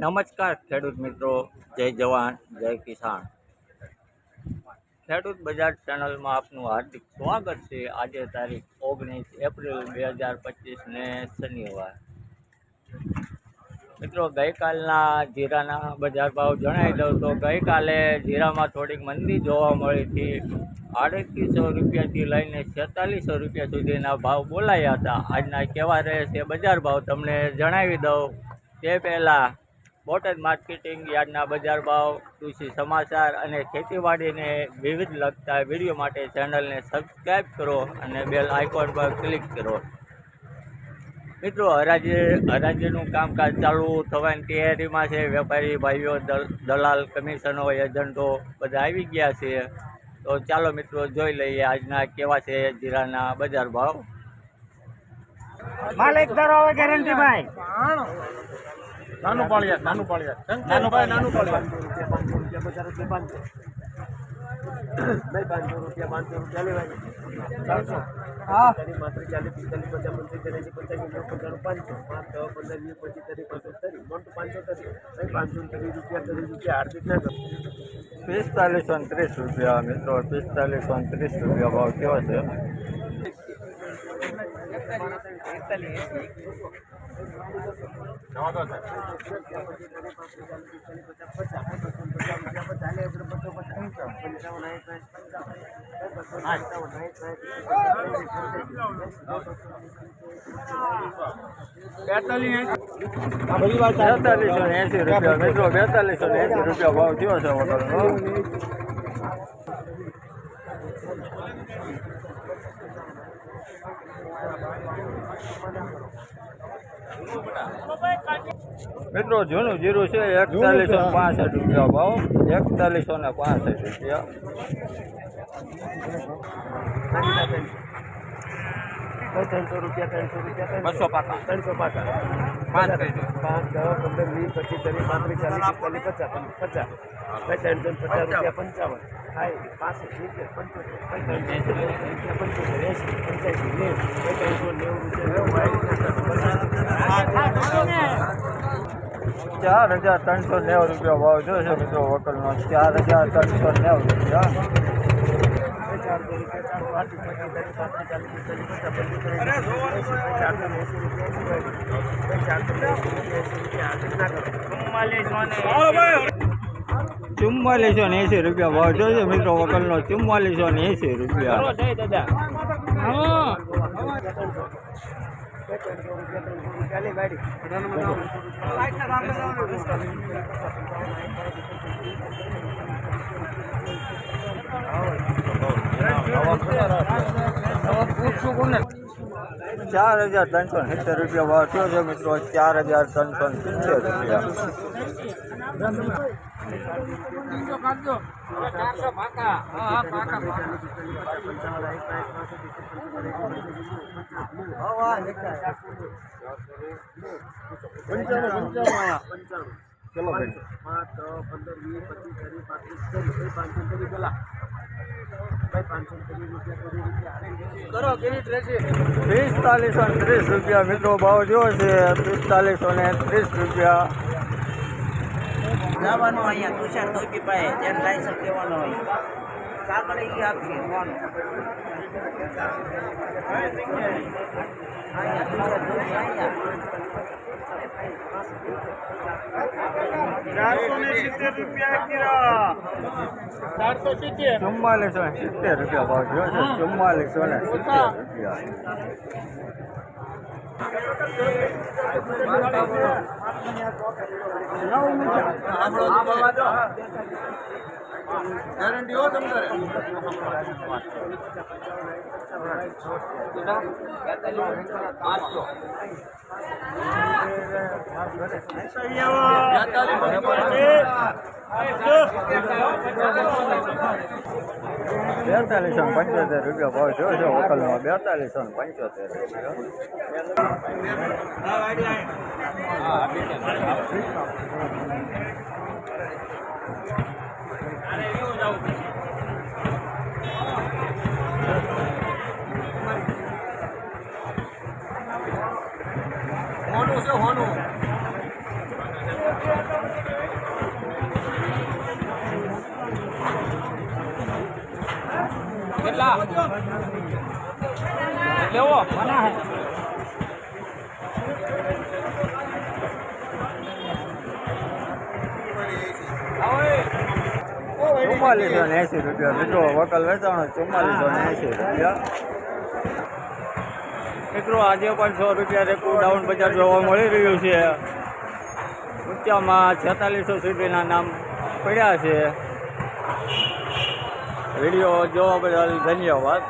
નમસ્કાર ખેડૂત મિત્રો, જય જવાન, જય કિસાન. ખેડૂત બજાર ચેનલમાં આપનું હાર્દિક સ્વાગત છે. આજે તારીખ ઓગણીસ એપ્રિલ બે હજાર પચીસને શનિવાર. મિત્રો, ગઈકાલના જીરાના બજાર ભાવ જણાવી દઉં તો ગઈકાલે જીરામાં થોડીક મંદી જોવા મળી હતી. અડત્રીસો રૂપિયાથી લઈને છેતાલીસો રૂપિયા સુધીના ભાવ બોલાયા હતા. આજના કેવા રહે છે બજાર ભાવ. તમને જણાવી દઉં. તે પહેલાં બોટાદ માર્કેટિંગ, યાર્ડના બજાર ભાવ, કૃષિ સમાચાર અને ખેતીવાડીને વિવિધ લગતા વીડિયો માટે ચેનલને સબસ્ક્રાઈબ કરો અને બેલ આઇકોન પર ક્લિક કરો. મિત્રો હરાજી હરાજીનું કામકાજ ચાલુ થવાની તૈયારીમાં છે. વેપારી ભાઈઓ, દલ, દલાલ, કમિશનો, એજન્ટો બધા આવી ગયા છે. તો ચાલો મિત્રો, જોઈ લઈએ આજના કેવા છે જીરાના બજાર ભાવ. માલિક ધરો ગેરંટી ભાઈ. નાનું પાળિયા નાનું પાળિયા. નાનું ભાઈ નાનું પાળિયા. પાંચસો રૂપિયા પાંચસો રૂપિયા લેવાય ચારસો હા માત્ર ચાલીસ પિસ્તાલીસ પચાસ પંચાસ ત્યાંસી પંચાસી પંચાણું પાંચસો પાંચ દસ પંદર વીસ પચીસ ત્રીસ પાંચસો ત્રીસ મોટું પાંચસો ત્રીસ ભાઈ પાંચસો ત્રીસ રૂપિયા ત્રીસ રૂપિયા આર્થિક ના કરો પિસ્તાલીસો ત્રીસ રૂપિયા મિત્રો પિસ્તાલીસો ત્રીસ રૂપિયા ભાવ કેવો છે? બેતાલીસો એસી રૂપિયા. મિત્રો બેતાલીસો એસી રૂપિયા ભાવ થયો છે વગરનો મિત્રો જૂનું જીરું છે એકતાલીસો ને પાસઠ રૂપિયા ભાવ. એકતાલીસો ને પાસઠ રૂપિયા. ત્રણસો રૂપિયા ત્રણસો રૂપિયા બસો પાકા. ત્રણસો પાકા. પાંચ પાંચ દસ પંદર વીસ પચીસ ત્રીસ પાંત્રીસ ચાલીસ પિસ્તાલીસ પચાસ પચાસ. ભાઈ ત્રણસો પચાસ રૂપિયા પંચાવન. થાય પાસઠ રૂપિયા પંચોતેર પંચોતેર એંસી પંચ્યાસી નેવું. ભાઈ ત્રણસો નેવું રૂપિયા ચાર હજાર ત્રણસો નેવું રૂપિયા ભાવ જોશે મિત્રો વકલનો ચાર હજાર ત્રણસો નેવું રૂપિયા. રૂપિયા ચારસો આઠ પચીસ ચાલીસ પાંત્રીસ ચાલીસ પચાસ પંદર ચારસો એંસી રૂપિયા રૂપિયા ચુમ્માલીસો ને એંસી રૂપિયા ભાવ જોશે મિત્રો વકલનો. ચુમ્માલીસો ને એંસી રૂપિયા. ચાર હજાર ત્રણસો સિત્તેર રૂપિયા ભાવ થયો છે મિત્રો ચાર હજાર ત્રણસો સિત્તેર રૂપિયા ચલો પંદર વીસ પચીસ ત્રીસ પાંત્રીસ ચાલીસ પાંચસો કરો પિસ્તાલીસો ને ત્રીસ રૂપિયા મિત્રો ભાવ જો છે. પિસ્તાલીસો ને ત્રીસ રૂપિયા. જવાનું અહીંયા તુષાર ધોકી પાસે જેને લાયસન્સ લેવાનો હોય. કાગળ એ આપશે ફોન. અહીંયા તુષાર ધોકી અહીંયા. ચારસો ને સિત્તેર રૂપિયા કિરા. ચુમ્માલીસો ને સિત્તેર રૂપિયા ભાવ થયો છે. ચુમ્માલીસો ને સિત્તેર રૂપિયા. ગેરંટી હો તમારે? બેતાલીસો ને પંચોતેર રૂપિયા ભાવ જોયો છે હોટલમાં બેતાલીસો ને પંચોતેર રૂપિયા. હોનું છે, હોનું. કેટલા? લેવો. ચુમ્માલીસો ને એસી રૂપિયા. મિત્રો વકલ વેચાણો ચુમ્માલીસો ને એસી રૂપિયા. મિત્રો, આજે પણ સો રૂપિયા રેકુ ડાઉન બજાર જોવા મળી રહ્યું છે. ઊંચામાં છેતાલીસો સુધીના નામ પડ્યા છે. વીડિયો જોવા બદલ ધન્યવાદ.